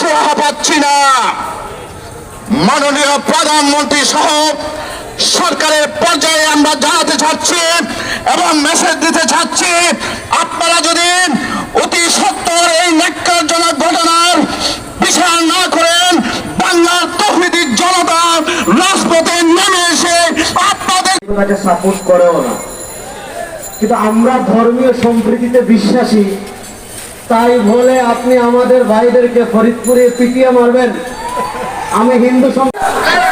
সুরাহা পাচ্ছি না। মাননীয় প্রধানমন্ত্রী সহ সরকারের পর্যায়ে আমরা জানাতে চাচ্ছি এবং মেসেজ দিতে চাচ্ছি, আপনারা যদি অতি সত্তর এই ন্যাক্কারজনক ঘটনার বিচার না করেন, বাংলার তহবিদির জনতা রাজপথে নেমে এসে আপনাদের সাপোর্ট করেও না। কিন্তু আমরা ধর্মীয় সম্প্রীতিতে বিশ্বাসী তাই বলে আপনি আমাদের ভাইদেরকে ফরিদপুরে পিটিয়ে মারবেন। আমি হিন্দু সম-